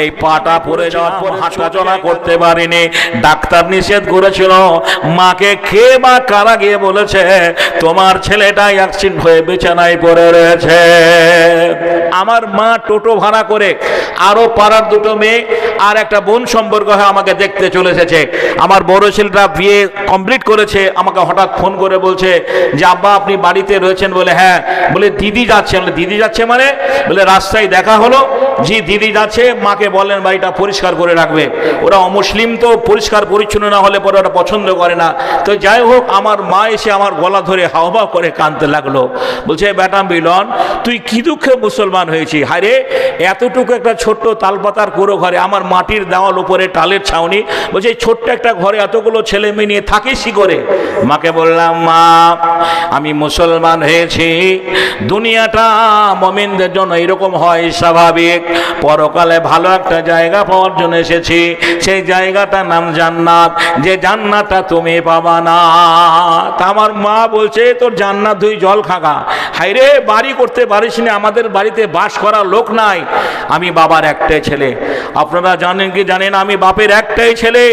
এই পাটা পড়ে যাওয়ার পর হাঁটাচলা করতে পারিনি। ডাক্তার নিষেধ করেছিল। মাকে খেয়ে বা কারা গিয়ে বলেছে, তোমার ছেলেটা অ্যাক্সিডেন্ট হয়ে বিছানায় পড়ে রয়েছে। আমার মা টোটো ভাড়া করে আরও পাড়ার দুটো মেয়ে আর একটা বোন সম্পর্ক হয়ে আমাকে দেখতে চলে এসেছে। আমার বড় ছেলেটা বিয়ে কমপ্লিট করেছে। আমাকে হঠাৎ ফোন করে বলছে যে, আব্বা, আপনি বাড়িতে রয়েছেন বলে। হ্যাঁ বলে, দিদি যাচ্ছে বলে, দিদি যাচ্ছে মানে? বলে, রাস্তায় দেখা হলো। জি দিদি যাচ্ছে, মাকে বলেন বাড়িটা পরিষ্কার করে রাখবে। ওরা অমুসলিম তো, পরিষ্কার পরিচ্ছন্ন না হলে পরে ওরা পছন্দ করে না। তো যাই হোক, আমার মা এসে আমার গলা ধরে হাওয়া করে কাঁদতে লাগল। বলছে বেটা মিলন, তুই কি দুঃখে মুসলমান হয়েছি হারে এতটুকু একটা ছোট্ট তালপাতার কুড়ো ঘরে আমার মাটির দেওয়াল উপরে টালের ছাউনি। বলছে ছোট্ট একটা ঘরে এতগুলো ছেলে মেয়ে নিয়ে থাকিস করে? মাকে বললাম, মা, আমি মুসলমান হয়েছি। দুনিয়াটা মমিনদের জন্য এরকম হয় স্বাভাবিক। পরকালে ভালো একটা জায়গা পাওয়ার জন্য এসেছি। সেই জায়গাটার নাম জান্নাত। যে জান্নাতটা তুমি পাবা না। আমার মা বলছে, তোর জান্নাত দুই জল খাগা। হাইরে বাড়ি করতে পারিস না, আমাদের বাড়িতে বাস করার লোক নাই। আমি বাবার একটাই ছেলে। আপনারা জানেন কি জানেন, আমি বাপের একটাই ছেলে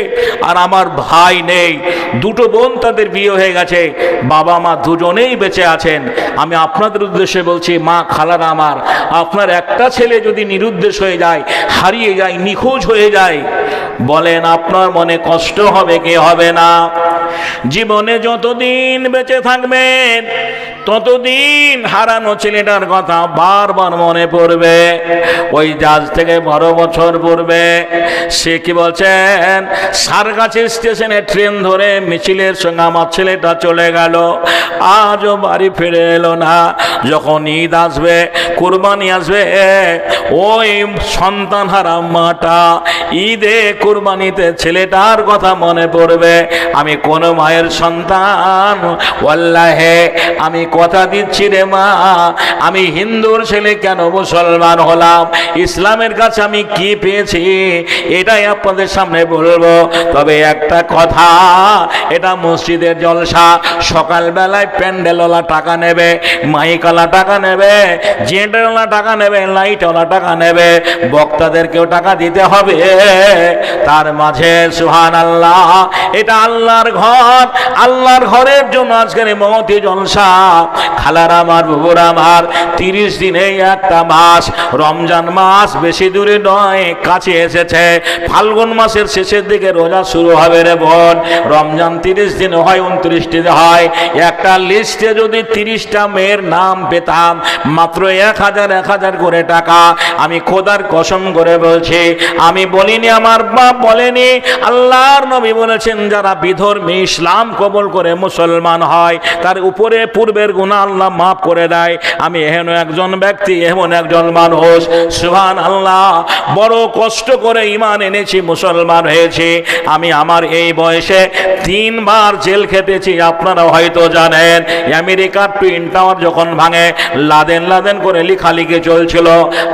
আর আমার ভাই নেই। দুটো বোন তাদের বিয়ে হয়ে গেছে। বাবা মা দুজনেই বেঁচে আছেন। আমি আপনাদের উদ্দেশ্যে বলছি, মা খালারা আমার, আপনার একটা ছেলে যদি নিরুদ্দেশ হয়ে যায়, হারিয়ে যায়, নিখোঁজ হয়ে যায়, বলেন আপনার মনে কষ্ট হবে কি হবে না? জীবনে যতদিন বেঁচে থাকবেন ততদিন হারানো ছেলেটার কথা বারবার মনে পড়বে। ওই জাজ থেকে বারো বছর পড়বে সে কি বলছেন সারগাছি স্টেশনে ট্রেন ধরে মিছিলের সঙ্গে আমার ছেলেটা চলে গেল। আজও বাড়ি ফিরে এলো না। যখন ঈদ আসবে, কুরবানি আসবে, ওই সন্তান হারা মাটা ঈদে কুরবানিতে ছেলেটার কথা মনে পড়বে। আমি কোন মায়ের সন্তান আমি কথা দিচ্ছি রে মা, আমি হিন্দুর ছেলে কেন মুসলমান হলাম? ইসলামের কাছে আমি কি পেয়েছি? এটাই আপনাদের সামনে বলব। তবে একটা কথা, এটা মসজিদের জলসা, সকালবেলায় প্যান্ডেলওয়ালা টাকা নেবে, মাইকওয়ালা টাকা নেবে জেন্টারওয়ালা টাকা নেবে, লাইটওয়ালা টাকা নেবে, বক্তাদেরকেও টাকা দিতে হবে। তার মাঝে সুহান আল্লাহ এটা আল্লাহর ঘর, আল্লাহর ঘরের জন্য আজকের মমতি জলসা। খালার আমার, বুবুর আমার, তিরিশ দিনে একটা মাস, রমজান মাস বেশি দূরে নয়, কাছে এসেছে। ফাল্গুন মাসের শেষের দিকে রোজা শুরু হবে রে বোন। রমজান তিরিশ দিন হয়, উনত্রিশটি হয়। একটা লিস্টে যদি তিরিশটা মেয়ের নাম পেতাম, মাত্র এক হাজার এক হাজার করে টাকা। আমি খোদার কসম করে বলছি, আমি বলিনি, আমার বাপ বলেনি, আল্লাহর নবী বলেছেন, যারা বিধর্মী ইসলাম কবল করে মুসলমান হয়, তার উপরে পূর্বের গুণা আল্লাহ মাফ করে দেয়। আমি এমন একজন ব্যক্তি, এমন একজন মানুষ। সুহান আল্লাহ বড় কষ্ট করে ইমান এনেছি, মুসলমান হয়েছি। আমি আমার এই বয়সে তিনবার জেল খেটেছি আপনারা হয়তো জানেন। আমেরিকার টুইন টাওয়ার যখন ভাঙে, লাদেন লাদেন করে লিখালিখি চলছিল।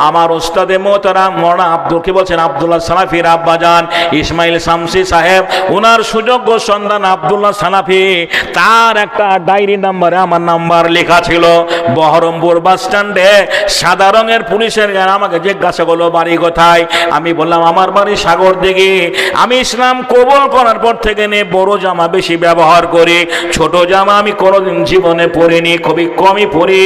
আমার ওস্তাদে মোহতারাম মরা আব্দুল, কি বলছেন? আবদুল্লাহ সালাফির আব্বাজান ইসমাইল শামসি সাহেব ওনার সুযোগ্য সন্তান আবদুল্লাহ সালাফি। তার একটা ডায়েরি নাম্বারে আমার নাম্বার লেখা ছিল, বহরমপুর বাস স্ট্যান্ডে সাদা রঙের পুলিশের আমাকে জিজ্ঞাসা করল, বাড়ি কোথায়? আমি বললাম, আমার বাড়ি সাগর দিঘি। আমি ইসলাম কবল করার পর থেকে নিয়ে বড় জামা বেশি ব্যবহার করি, ছোট জামা আমি কোনোদিন জীবনে পরিনি, খুবই কমই পরি।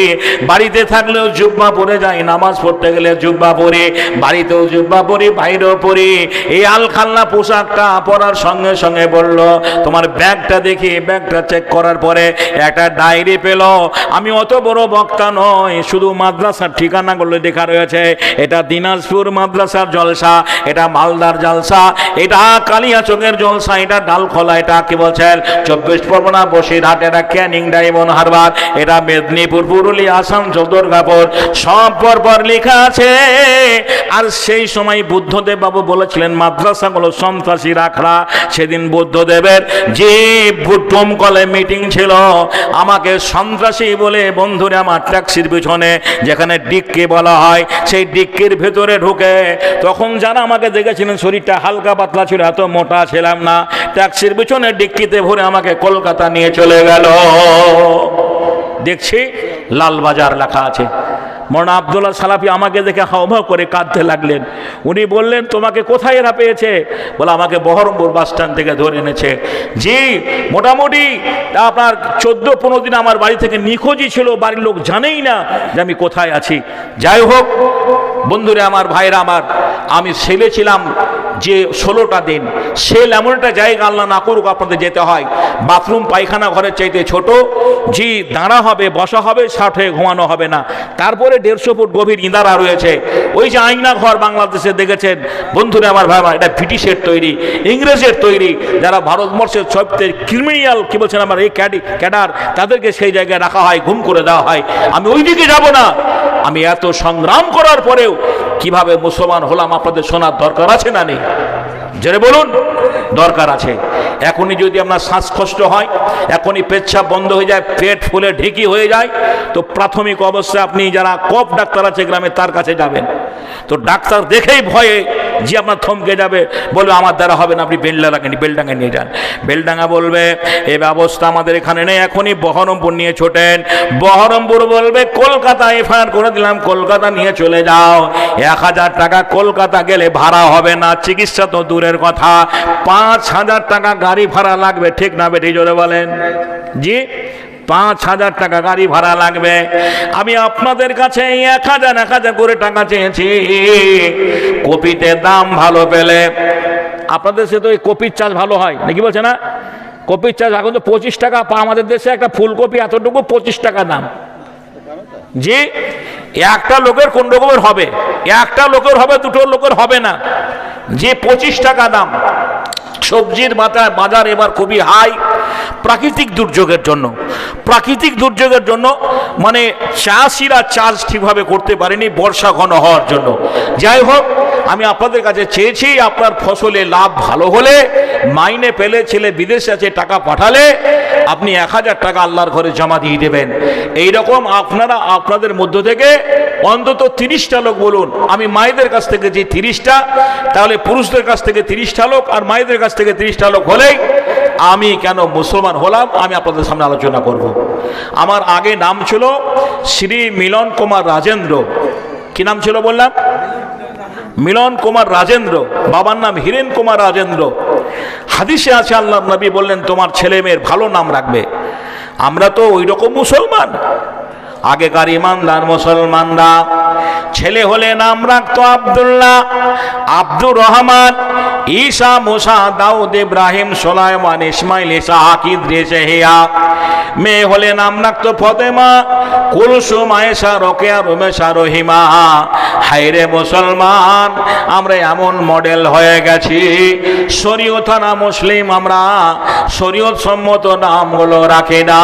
বাড়িতে থাকলেও জুব্বা পরে যাই, নামাজ পড়তে গেলে জুব্বা পরি, বাড়িতেও জুব্বা পরি, বাইরেও পরি। এই আলখাল্লা পোশাকটা পরার সঙ্গে সঙ্গে বলল, তোমার ব্যাগটা দেখি, ব্যাগটা চেক করার পরে একটা ডায়েরি পেল আমি অত বড় বক্তা নয় শুধু মাদ্রাসার ঠিকানাগুলো লেখা রয়েছে। এটা দিনাজপুর মাদ্রাসার জলসা, এটা মালদার জলসা, এটা কালিয়াচকের জলসা, এটা ডালখোলা, এটা কি বলছেন? চব্বিশ পরগনা, বসিরহাট, এটা ক্যানিং, ডায়মন্ড হারবার, এটা মেদিনীপুর, পুরুলিয়া আসাম দুর্গাপুর, সব পর পর লেখা আছে। আর সেই সময় বুদ্ধদেব বাবু বলেছিলেন, মাদ্রাসাগুলো সন্ত্রাসী রাখরা, সেদিন বুদ্ধদেবের যে ভুট্টম কলে মিটিং ছিল, আমাকে সন্ত্রাসী বলে বন্ধুরা আমার ট্যাক্সির পিছনে যেখানে ডিক্কি বলা হয়, সেই ডিক্কির ভেতরে ঢুকে তখন যারা আমাকে দেখেছিলেন, শরীরটা হালকা পাতলা ছিল, এত মোটা ছিলাম না। ট্যাক্সির পিছনে ডিক্কিতে ভরে আমাকে কলকাতা নিয়ে চলে গেল। দেখছি লালবাজার লেখা আছে। মৌলানা আবদুল্লাহ সালাফি আমাকে দেখে হাওভাও করে কাঁদতে লাগলেন। উনি বললেন, তোমাকে কোথায় এরা পেয়েছে? বলে, আমাকে বহরমপুর বাস স্ট্যান্ড থেকে ধরে এনেছে। জি, মোটামুটি আপনার চোদ্দ পনেরো দিন আমার বাড়ি থেকে নিখোঁজই ছিল, বাড়ির লোক জানেই না যে আমি কোথায় আছি। যাই হোক, বন্ধুরে, আমার ভাইরা, আমার, আমি ছেলে ছিলাম যে ষোলোটা দিন সেল এমন একটা জায়গা আল্লাহ না করুক আপনাদের যেতে হয়। বাথরুম, পায়খানা ঘরের চাইতে ছোট, জি, দাঁড়া হবে, বসা হবে ষাট হয়ে ঘুমানো হবে না। তারপরে দেড়শো ফুট গভীর ইঁদারা রয়েছে। ওই যে আইনা ঘর বাংলাদেশে দেখেছেন। বন্ধুরা, আমার ভাই এটা ব্রিটিশের তৈরি, ইংরেজের তৈরি। যারা ভারতবর্ষের সবচেয়ে ক্রিমিনাল কি বলছেন আমার, এই ক্যাডি, ক্যাডার, তাদেরকে সেই জায়গায় রাখা হয়, ঘুম করে দেওয়া হয়। আমি ওই দিকে যাব না। আমি এত সংগ্রাম করার পরেও কীভাবে মুসলমান হলাম আপনাদের শোনার দরকার আছে না নেই? জেনে বলুন, দরকার আছে। এখনই যদি আপনার শ্বাসকষ্ট হয়, এখনই পেচ্ছাপ বন্ধ হয়ে যায়, পেট ফুলে ঢেকি হয়ে যায়, তো প্রাথমিক অবস্থায় আপনি যারা কপ ডাক্তার আছে গ্রামে, তার কাছে যাবেন। তো ডাক্তার দেখেই ভয়ে যে আপনার থমকে যাবে। বলবে, আমার দ্বারা হবে না, আপনি বেলডা রাখেনি বেলডাঙ্গা নিয়ে যান। বেলডাঙ্গা বলবে, এ ব্যবস্থা আমাদের এখানে নেই, এখনই বহরমপুর নিয়ে ছোটেন। বহরমপুর বলবে, কলকাতা এফআইআর করে দিলাম, কলকাতা নিয়ে চলে যাও। এক হাজার টাকা কলকাতা গেলে ভাড়া হবে না, চিকিৎসা তো দূরের কথা। পাঁচ হাজার টাকা গাড়ি ভাড়া লাগবে, ঠিক না বেটি, জোরে বলেন। জি? পাঁচ হাজার টাকা গাড়ি ভাড়া লাগবে। আমি আপনাদের কাছে এক হাজার এক হাজার করে টাকা চেয়েছি। কপিতে দাম ভালো পেলে, আপনাদের সে তো এই কপির চাষ ভালো হয়, নাকি বলছে না? কপির চাষ এখন তো পঁচিশ টাকা, পা আমাদের দেশে একটা ফুলকপি এতটুকু পঁচিশ টাকা দাম। জি, একটা লোকের কোন রকমের হবে? একটা লোকের হবে, দুটো লোকের হবে না। যে পঁচিশ টাকা দাম সবজির মাথায় বাজার এবার খুবই হাই। প্রাকৃতিক দুর্যোগের জন্য। প্রাকৃতিক দুর্যোগের জন্য মানে চাষিরা চাষ ঠিকভাবে করতে পারেনি বর্ষা ঘন হওয়ার জন্য। যাই হোক আমি আপনাদের কাছে চেয়েছি আপনার ফসলে লাভ ভালো হলে, মাইনে পেলে, ছেলে বিদেশে আছে, টাকা পাঠালে, আপনি এক হাজার টাকা আল্লাহর ঘরে জমা দিয়ে দেবেন। এই রকম আপনারা আপনাদের মধ্য থেকে অন্তত তিরিশটা লোক বলুন, আমি মায়েদের কাছ থেকে যে তিরিশটা, তাহলে পুরুষদের কাছ থেকে তিরিশটা লোক আর মায়েদের কাছ থেকে তিরিশটা লোক হলেই আমি কেন মুসলমান হলাম, আমি আপনাদের সামনে আলোচনা করব। আমার আগে নাম ছিল শ্রী মিলন কুমার রাজেন্দ্র। কি নাম ছিল বললাম? মিলন কুমার রাজেন্দ্র, বাবার নাম হিরেন কুমার রাজেন্দ্র। হাদিসে আছে, আল্লাহ নবী বললেন, তোমার ছেলে মেয়ের ভালো নাম রাখবে। আমরা তো ওই রকম মুসলমান। আগেকার ইমানদার মুসলমানরা ছেলে হলে নাম রাখতো আবদুল্লাহ, আব্দুর রহমান, ঈশা, মুসা, দাউদ, ইব্রাহিম সোলাইমান ইসমাইল ইসা আকিদ রেসে হেয়া। মেয়ে হলে নাম রাখতো ফতেমা, কুলসুম, আয়েশা, রোকেয়া, রুমেশা, রহিমা। হাইরে মুসলমান, আমরা এমন মডেল হয়ে গেছি। শরীয়তানা মুসলিম আমরা, শরীয়ত সম্মত নামগুলো রাখে না।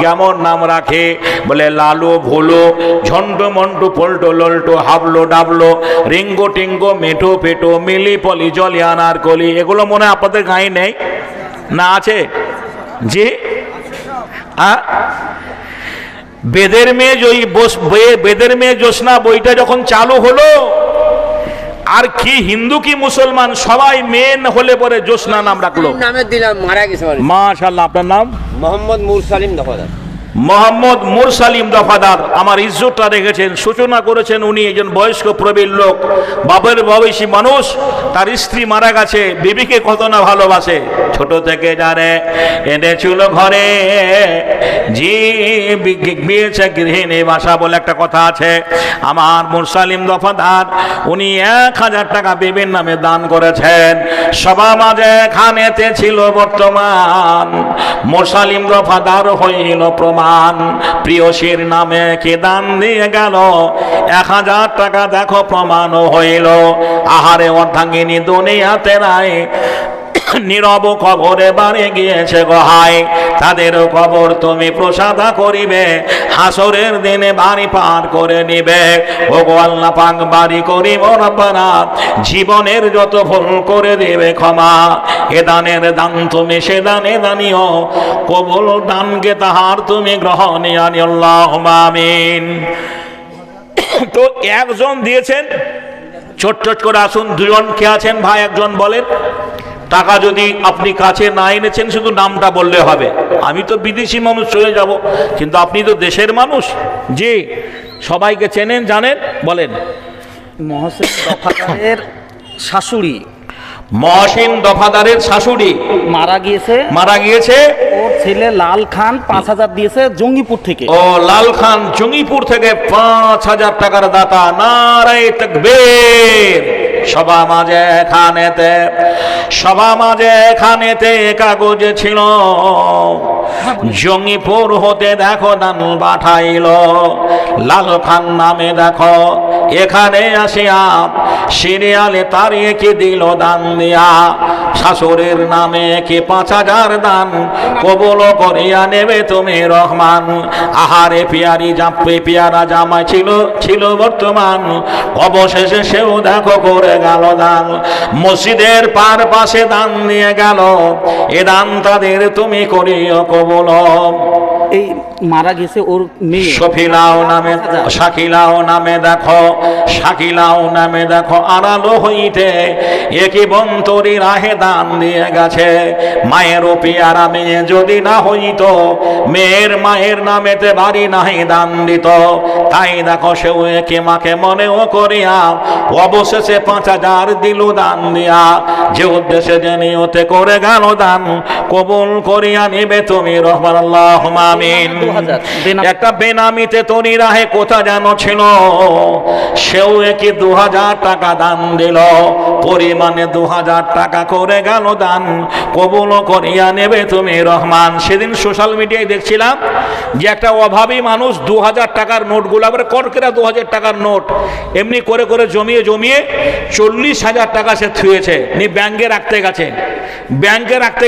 কেমন নাম রাখে? বলে লালু, ভুলো, ঝন্টু, মন্টু, পল্টো লল্টো হাবলো ডাবলো রিঙ্গো টিঙ্গো মেঠো পেটো মিলি পলি জলিয়ানার কলি এগুলো মনে হয় আপনাদের গায়ে নেই? না আছে? জি? বেদের মেয়ে বেদের মেয়ে জ্যোৎস্না বইটা যখন চালু হলো আর কি হিন্দু কি মুসলমান সবাই মেন হলে পরে জ্যোৎস্না নাম রাখল। নামে দিলাম মারা গেছে মাশাল্লাহ আপনার নাম? মোহাম্মদ মুর সালিম দফাদার মোহাম্মদ মুরসালিম দফাদার আমার ইজ্জতটা রেখেছেন, সূচনা করেছেন উনি একজন বয়স্ক প্রবীণ লোক বাবার বয়সী মানুষ, তার স্ত্রী মারা গেছে, বিবিকে কত না ভালোবাসে। ছোট থেকে যারে এনেছিল ঘরে জি বিয়েছে গৃহিণী বাসা বলে একটা কথা আছে। আমার মুরসালিম দফাদার উনি এক হাজার টাকা বিবির নামে দান করেছেন। সবার মাঝে খানেতে ছিল বর্তমান। মোসালিম দফাদার হইল প্রমাণ। প্রিয়সীর নামে কে দান দিয়ে গেল? এক হাজার টাকা দেখো প্রমাণ হইল। আহারে অর্ধাঙ্গিনী দুনিয়াতে নাই। নীরব কবরে বাড়ি গিয়েছে গহায় তাদের কবর তুমি প্রসাদা করিবে, হাসরের দিনে বাড়ি পার করে নিবে। ও গো আল্লাহ পাক বাড়ি করিব রব্বানা, জীবনের যত ভুল করে দেবে ক্ষমা। এ দানের দান তুমি, সে দানে দানিও। কবুল দানকে তাহার তুমি গ্রহণে আনি আল্লাহ আমিন। তো একজন দিয়েছেন ছোট ছোট করে আসুন, দুজন কে আছেন ভাই, একজন বলেন। টাকা যদি আপনি কাছে না এনেছেন শুধু নামটা বললে হবে। আমি তো বিদেশি মানুষ চলে যাব কিন্তু আপনি তো দেশের মানুষ। জি সবাইকে চেনেন জানেন বলেন। মহসিন দফাদারের শাশুড়ি। মহসিন দফাদারের শাশুড়ি। মারা গিয়েছে। মারা গিয়েছে। ওর ছেলে লাল খান পাঁচ হাজার দিয়েছে জঙ্গিপুর থেকে। ও লাল খান জঙ্গিপুর থেকে পাঁচ হাজার টাকার দাতা নারাই তকবীর। সভা মাঝে খানেতে, সভা মাঝে খানেতে কাগজে ছিল। জঙ্গিপুর হতে দেখো দান পাঠাইল। লাল খান নামে দেখো এখানে আসিয়া সিরিয়ালে তারিয়ে কি দিল দান দিয়া। শাশুড়ির নামে কি পাঁচ হাজার দান? কবল করিয়া নেবে তুমি রহমান। আহারে পিয়ারি জাপে পিয়ারা জামাই ছিল ছিল বর্তমান। অবশেষে সেও দেখো করে গেল দান। মসজিদের পার পাশে দান নিয়ে গেল। এ দান তাদের তুমি করিও কবল। এই মারা গেছে ওর মেয়ে। সফিলাও নামে শাকিলাও নামে দেখো। শাকিলাও নামে দেখো। আড়ালো হইতে একই বন্তরি রাহে দান দিয়ে গেছে। মায়ের পিয়ারা মেয়ে যদি না হইত মেয়ের মায়ের নামেতে বাড়ি নাহি দান দিত। তাই দেখো সেও একে মাকে মনেও করিয়া অবশেষে পাঁচ হাজার দিল দান দিয়া। যে উদ্দেশ্যে যে নিয়তে করে গেল দান কবুল করিয়া নিবে তুমি রহমান আল্লাহ আমিন। দু একটা বেনামিতে তনি রাহে কোথা যেন ছিল? সেও একই দু হাজার টাকা দান দিল। পরিমাণে দু হাজার টাকা করে গেল দান। কবুল করিয়া নেবে তুমি রহমান। সেদিন সোশ্যাল মিডিয়ায় দেখছিলাম যে একটা অভাবী মানুষ দু হাজার টাকার নোটগুলো, আবার কটকেরা দু হাজার টাকার নোট এমনি করে করে জমিয়ে জমিয়ে চল্লিশ হাজার টাকা সে থুয়েছে। নি ব্যাংকে রাখতে গেছে। ব্যাংকে রাখতে